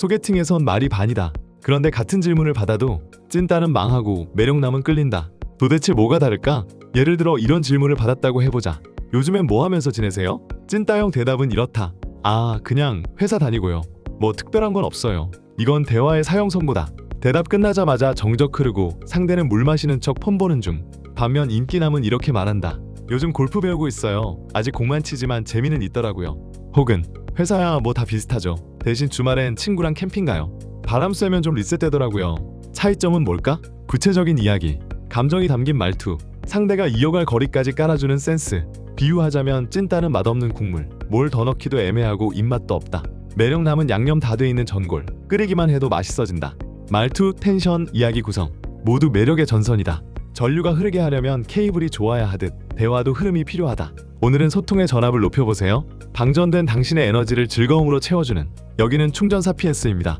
소개팅에선 말이 반이다. 그런데 같은 질문을 받아도 찐따는 망하고 매력남은 끌린다. 도대체 뭐가 다를까? 예를 들어 이런 질문을 받았다고 해보자. 요즘엔 뭐 하면서 지내세요? 찐따형 대답은 이렇다. 아, 그냥 회사 다니고요. 뭐 특별한 건 없어요. 이건 대화의 사형 선고다. 대답 끝나자마자 정적 흐르고 상대는 물 마시는 척폰 보는 중. 반면 인기남은 이렇게 말한다. 요즘 골프 배우고 있어요. 아직 공만 치지만 재미는 있더라고요. 혹은 회사야 뭐 다 비슷하죠. 대신 주말엔 친구랑 캠핑 가요. 바람 쐬면 좀 리셋되더라고요. 차이점은 뭘까? 구체적인 이야기, 감정이 담긴 말투, 상대가 이어갈 거리까지 깔아주는 센스. 비유하자면 찐따는 맛없는 국물, 뭘 더 넣기도 애매하고 입맛도 없다. 매력 남은 양념 다 돼 있는 전골, 끓이기만 해도 맛있어진다. 말투, 텐션, 이야기 구성 모두 매력의 전선이다. 전류가 흐르게 하려면 케이블이 좋아야 하듯 대화도 흐름이 필요하다. 오늘은 소통의 전압을 높여보세요. 방전된 당신의 에너지를 즐거움으로 채워주는 여기는 충전 사피엔스입니다.